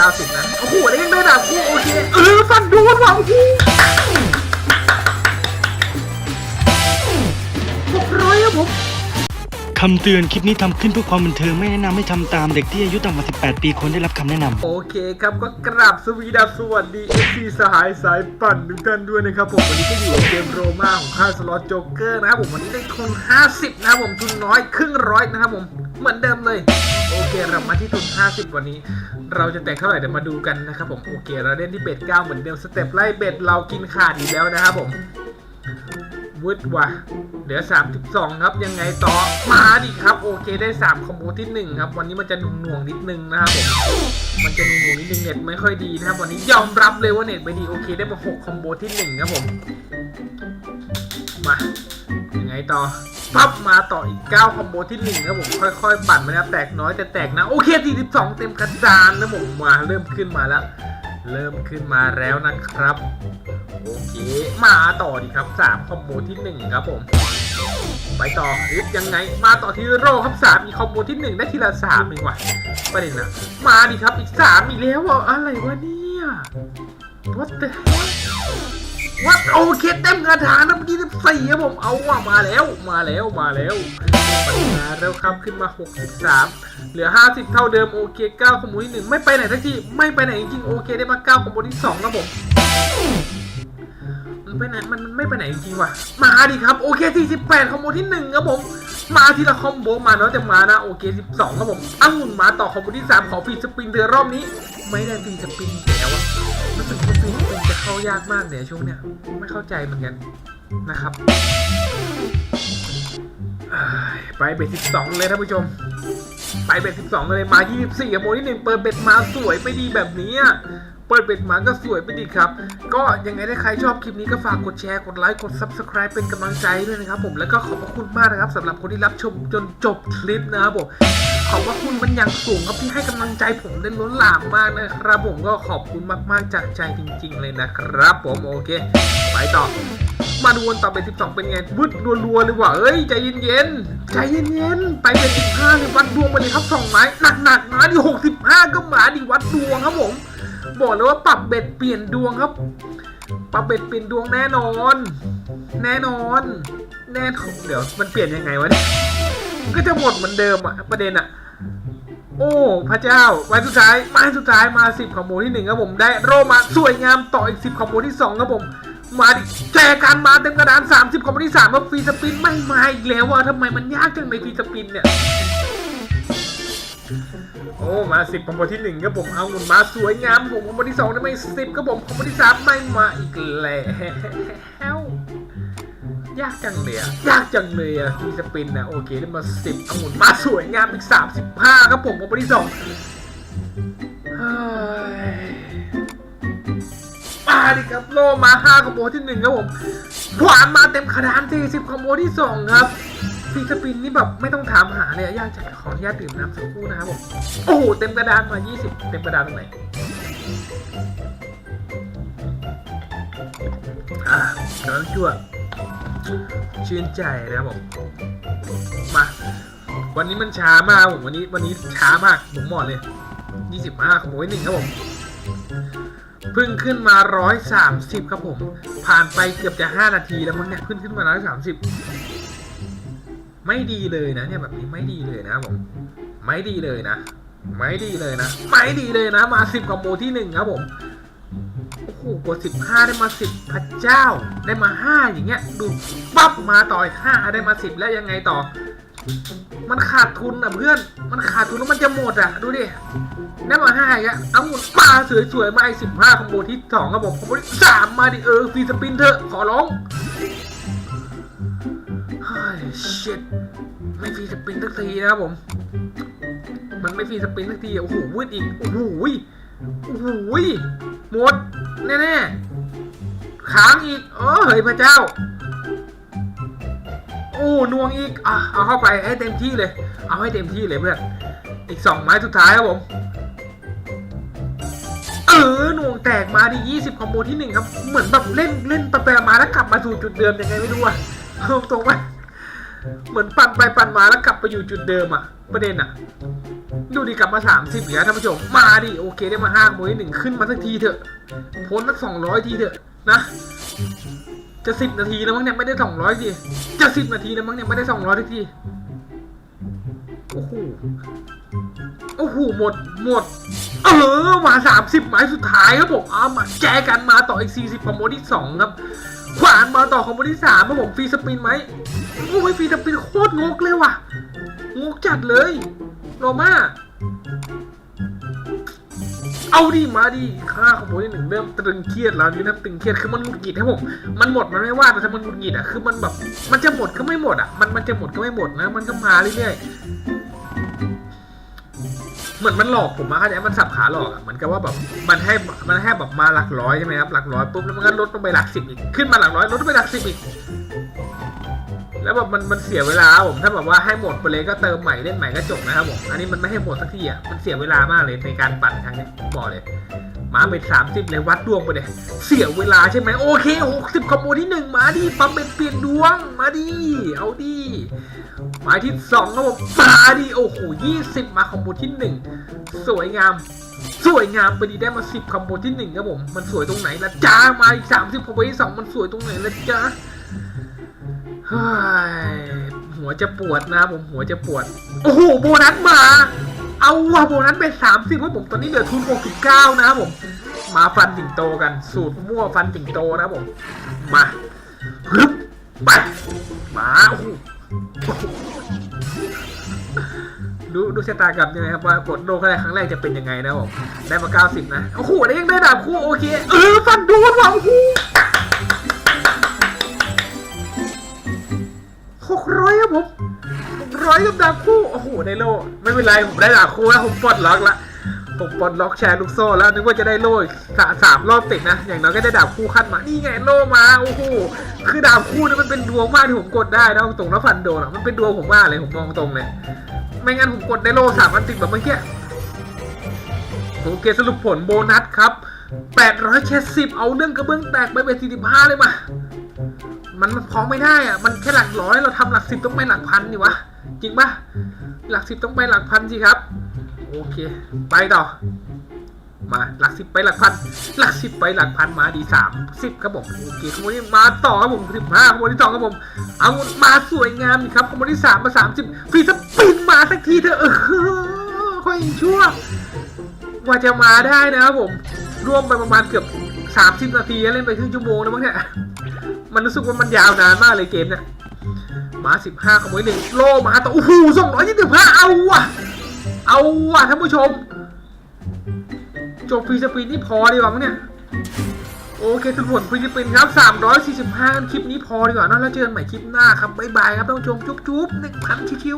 เก้าสิบนะโอ้โหได้ยังได้ดาบคู่โอเคเออฟันโดนว่ะโอ้โหหกร้อยครับผมคำเตือนคลิปนี้ทำขึ้นเพื่อความบันเทิงไม่แนะนำให้ทำตามเด็กที่อายุต่ำกว่า 18 ปีควรได้รับคำแนะนำโอเคครับก็กราบสวีดัสสวัสดีเอซีสหายสายปั่นทุกท่านด้วยนะครับผมวันนี้ก็อยู่กับเกมโรมาของค่ายสล็อตโจ๊กเกอร์นะครับผมวันนี้ได้ทุน50นะครับผมทุนน้อยครึ่งร้อยนะครับผมเหมือนเดิมเลย โอเคเรามาที่ทุน 50 วันนี้ เราจะแตกเท่าไหร่เดี๋ยวมาดูกันนะครับผมโอเค เราเล่นที่เบ็ด9เหมือนเดิมสเต็ปไล่เบ็ดเรากินขาดอีกแล้วนะครับผมวืดว่ะเหลือ 32 ครับยังไงต่อมาดิครับโอเคได้ 3 คอมโบที่ 1 ครับ วันนี้มันจะหน่วงๆนิดนึงนะครับผมมันจะหน่วงๆนิดนึงเน็ตไม่ค่อยดีนะครับ วันนี้ยอมรับเลยว่าเน็ตไม่ดีโอเคได้มา 6 คอมโบที่ 1 ครับผมมายังไงต่อ ปั๊บมาต่ออีก 9 คอมโบที่ 1 ครับผม ค่อยๆ ปั่นมานะแตกน้อยแต่แตกนะ โอเค 42 เต็มกระดานนะผมมาเริ่มขึ้นมาแล้ว เริ่มขึ้นมาแล้วนะครับ โอเค มาต่อดีครับ 3 คอมโบที่ 1 ครับผม ไปต่อฮึดยังไง มาต่อที่โรครับ3อีกคอมโบที่ 1 ได้ทีละ3เองว่ะประเด็นนะมาดิครับอีก 3 อีกแล้วอะอะไรวะนี่ เนี่ย what the hell วัดโอเคเต็มกระถางนะเมื่อกี้14ครับผมเอาว่ะมาแล้วมาแล้วมาแล้วปัญหาแล้วครับขึ้นมา 63 เหลือ 50 เท่าเดิมโอเค9คอมโบที่1ไม่ไปไหนทักทีไม่ไปไหนจริงโอเคได้มา9คอมโบที่2ครับผมมันไปไหนมันไม่ไปไหนจริงว่ะมาดิครับโอเค48คอมโบที่1ครับผม มาที่ละคอมโบมาเนาะแต่มานะโอเค 12ครับผมองุ่นมาต่อคอมโบที่ 3 ขอฟรีสปรินเดือรอบนี้ ไม่ได้ฟรีสปรินแล้วอะรู้สึกว่าฟรีสปรินจะเข้ายากมากเนี่ยช่วงเนี้ยไม่เข้าใจเหมือนกันนะครับเอ้ยไปเบส12 เลยท่านผู้ชม ไปเบ็ด12 เลยมา 24กับโมที่หนึ่งเปิดเบ็ดมาสวยไม่ดีแบบนี้อะ ปิดเบ็ดหมาก็สวยไม่ดีครับ ก็ยังไงถ้าใครชอบคลิปนี้ก็ฝากกดแชร์ กดไลค์ กด Subscribe เป็นกำลังใจด้วยนะครับผม แล้วก็ขอบพระคุณมากนะครับสำหรับคนที่รับชมจนจบคลิปนะครับผม ขอบพระคุณมันอย่างสูงครับที่ให้กำลังใจผมได้ล้นหลามมากนะครับผม ก็ขอบคุณมากๆจากใจจริง ๆ เลยนะครับผม โอเค ไปต่อ มาดูวันต่อไป 12 เป็นไงวึดรัวๆเลยว่ะเอ้ยใจเย็นๆ ใจเย็นๆ ไปเป็น 15เลยวัดดวงมาเลยครับสองไม้หนักๆมาดิ65 ก็มาดิวัดดวงครับผม บอกเลยว่าปรับเบ็ดเปลี่ยนดวงครับ ปรับเบ็ดเปลี่ยนดวงแน่นอน แน่นอน แน่นเดี๋ยวมันเปลี่ยนยังไงวะเนี่ยมันก็จะหมดเหมือนเดิมอะประเด็นอะโอ้พระเจ้าไม้สุดท้ายไม้สุดท้ายมา10คอมโบที่1ครับผมได้โรมาสวยงามต่ออีก10คอมโบที่2ครับผมมาดิแจกันมาเต็มกระดาน30คอมโบที่3ครับฟรีสปินไม่มาอีกแล้วอะทำไมมันยากจังในฟรีสปินเนี่ย โอ้มา10คอมโบที่1ครับผมเอาหมุนมาสวยงามผมคอมโบที่2ได้ไหม่10ครับผมคอมโบที่3ไม่มาอีกแล้วยากจังเลยอะยากจังเลยอะฟรีสปินนะโอเคได้มา10เอาหมุนมาสวยงามอีก35ครับผมคอมโบที่2เฮ้ยมาดิครับโลมา5คอมโบที่1ครับผมขวานมาเต็มขนาด40คอมโบที่2ครับ ฟีสปินนี่แบบไม่ต้องถามหาเลยอะยากจังขออนุญาตดื่มน้ำสักครู่นะครับผม โอ้โห เต็มกระดานมา 20 เต็มกระดานตรงไหนอะน้ำชั่ว ชื่นใจนะครับผม มา วันนี้มันช้ามากผมวันนี้วันนี้ช้ามากผมบอกเลย 25ขโมยหนึ่งครับผมพิ่งขึ้นมา 130 ครับผม ผ่านไปเกือบจะ 5 นาทีแล้วมั้งเนี่ย ขึ้นขึ้นมา 130 ไม่ดีเลยนะเนี่ยแบบนี้ไม่ดีเลยนะผมไม่ดีเลยนะ ไม่ดีเลยนะ ไม่ดีเลยนะ มา10กับโมที่1ครับผมโอ้โหกด15ได้มา10พระเจ้าได้มา5อย่างเงี้ย ดูปั๊บมาต่ออีก5ได้มา10แล้วยังไงต่อ มันขาดทุนอะเพื่อน มันขาดทุนแล้วมันจะหมดอะ ดูดิได้มาห้าอีกอะเอาหมุนมาสวยๆมาไอ้สิบห้าคอมโบที่สองครับผมคอมโบที่สามมาดิเออฟรีสปินเถอะขอร้อง ชิตไม่ฟรีสปินสักทีนะครับผม มันไม่ฟรีสปินสักทีอโอ้โหวืดอีกโอ้โหโอ้โหหมดแน่ๆค้างอีกเออเฮ้ยพระเจ้า โอ้นวงอีกอะเอาเข้าไปให้เต็มที่เลย เอาให้เต็มที่เลยเพื่อนอีกสองไม้สุดท้ายครับผมเออหน่วงแตกมาดิ20 คอมโบที่หนึ่งครับ เหมือนแบบเล่นเล่นไปไปมาแล้วกลับมาสู่จุดเดิมยังไงไม่รู้อะเอาตรงไป เหมือนปั่นไปปั่นมาแล้วกลับไปอยู่จุดเดิมอะประเด็นอะดูดิกลับมาสามสิบเหลือท่านผู้ชม มาดิโอเคได้มาห้าโมยหนึ่งขึ้นมาสักทีเถอะพ้นสักสองร้อยทีเถอะนะ จะสิบนาทีแล้วมั้งเนี่ยไม่ได้สองร้อยทีจะสิบนาทีแล้วมั้งเนี่ยไม่ได้สองร้อยทีโอ้โหโอ้โหหมดหมด เออมาสามสิบหมายสุดท้ายครับผมเอามาแจกันมาต่ออีกสี่สิบคอมโบที่สองครับ ขวานมาต่อคอมโบที่สามครับผมฟรีสปินไหมโอ้ยฟรีสปินโคตรงกเลยว่ะงกจัดเลยโรมาเอาดิมาดิค่าคอมโบที่หนึ่งเริ่มตรึงเครียดแล้วนี่นะตึงเครียดคือมันหงุดหงิดครับผมมันหมดมันไม่ว่าแต่ถ้ามันหงุดหงิดอะคือมันแบบมันจะหมดก็ไม่หมดอะมันมันจะหมดก็ไม่หมดนะ มันก็มาเรื่อยๆ เหมือนมันหลอกผมมาเข้าใจมันสับขาหลอกอะเหมือนกับว่าแบบมันให้มันให้แบบมาหลักร้อยใช่ไหมครับหลักร้อยปุ๊บแล้วมันก็ลดลงไปหลักสิบอีกขึ้นมาหลักร้อยลดลงไปหลักสิบอีกแล้วแบบมันมันเสียเวลาผมถ้าแบบว่าให้หมดไปเลยก็เติมใหม่เล่นใหม่ก็จบนะครับผมอันนี้มันไม่ให้หมดสักทีอะมันเสียเวลามากเลยในการปั่นครั้งนี้บอกเลย มาเป็นสามสิบเลยวัดดวงไปเลยเสียเวลาใช่ไหมโอเคหกสิบคอมโบที่หนึ่งมาดิปั๊มเป็นเปลี่ยนดวง มาดิเอาดิหมายที่สองครับผมมาดิโอ้โหยี่สิบมาคอมโบที่หนึ่งสวยงาม สวยงามไปดีได้มาสิบคอมโบที่หนึ่งครับผมมันสวยตรงไหนละจ้ามาอีกสามสิบคอมโบที่สองมันสวยตรงไหนละจ้าเฮ้ยหัวจะปวดนะผมหัวจะปวด โอ้โหโบนัสมา เอาว่ะโบนัสเป็นสามสิบว่าผมตอนนี้เหลือทุนหกสิบเก้านะครับผมมาฟันสิงโตกัน สูตรมั่วฟันสิงโตนะครับผม มาฮึบไปมาดูดูชะตากรรมยังไงครับว่ากดโดนครั้งแรกครั้งแรกจะเป็นยังไงนะผมได้มาเก้าสิบนะโอ้โหได้ยังได้ดาบคู่โอเคเออฟันโดนว่ะโอ้โห ครับผมร้อยกับดาบคู่โอ้โหได้โล่ไม่เป็นไรผมได้ดาบคู่แล้วผมปลดล็อกละผมปลดล็อกแชร์ลูกโซ่แล้วนึกว่าจะได้โล่สาสามรอบติดนะ อย่างน้อยก็ได้ดาบคู่ขั้นมา นี่ไงโล่มาโอ้โหคือดาบคู่นี่มันเป็นดวงมากที่ผมกดได้นะตรงๆแล้วฟันโดนอะมันเป็นดวงผมมากเลยผมมองตรงเลยไม่งั้นผมกดได้โล่สามอันติดแบบเมื่อกี้โอเคสรุปผลโบนัสครับ870 เอาเรื่องกระเบื้องแตกไปเป็น45เลยมา มันมันพอไม่ได้อะมันแค่หลักร้อยเราทำหลักสิบต้องไปหลักพันดิวะ จริงปะหลักสิบต้องไปหลักพันสิครับ โอเค ไปต่อ มาหลักสิบไปหลักพัน หลักสิบไปหลักพันมาดีสามสิบครับผม โอเคขโมยนี้มาต่อครับผมสิบห้าขโมยที่สองครับผม เอามาสวยงามครับขโมยที่สามมาสามสิบฟรีสปินมาสักทีเถอะเออค่อยชั่วว่าจะมาได้นะครับผม ร่วมไปประมาณเกือบสามสิบนาทีเล่นไปครึ่งชั่วโมงแล้วมั้งเนี่ย มันรู้สึกว่ามันยาวนานมากเลยเกมเนี่ยมาสิบห้าขโมยหนึ่งโลมาต่อโอ้โหสองร้อยยี่สิบห้าเอาว่ะ เอาว่ะท่านผู้ชม จบฟรีสปินนี่พอดีกว่ามั้งเนี่ยโอเคทุกคนฟรีสปินครับ345กันคลิปนี้พอดีกว่านะแล้วเจอกันใหม่คลิปหน้าครับบ๊ายบายครับท่านผู้ชมจุ๊บๆหนึ่งพันคิว